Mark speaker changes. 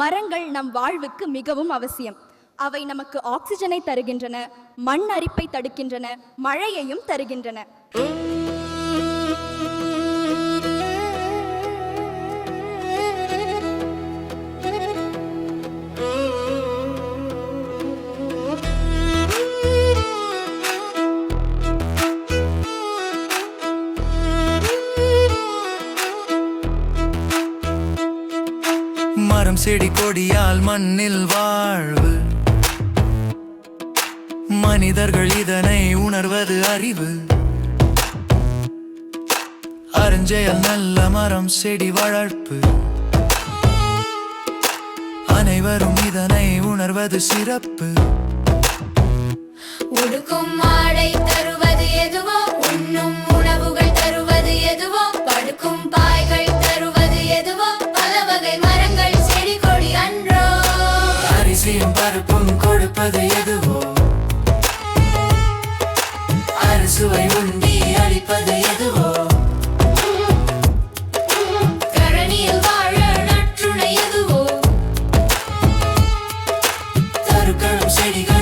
Speaker 1: மரங்கள் நம் வாழ்வுக்கு மிகவும் அவசியம். அவை நமக்கு ஆக்சிஜனை தருகின்றன மண் அரிப்பை தடுக்கின்றன மழையையும் தருகின்றன.
Speaker 2: மரம் செடி கொடியால் மண்ணில் வாழ்வு. மனிதர்கள் இதனை உணர்வது அறிவு. அருஞ்செயல் நல்ல மரம் செடி வளர்ப்பு. அனைவரும் இதனை உணர்வது சிறப்பு.
Speaker 3: ஒடுக்கும் மாடை தருவ அரிசியும் பருப்பும் கொடுப்பது எதுவோ? அறுசுவை உண்டி அழிப்பது எதுவோ? கரணியில் வாழ நற்றுணை எதுவோ? தருக்களும் செடிகள்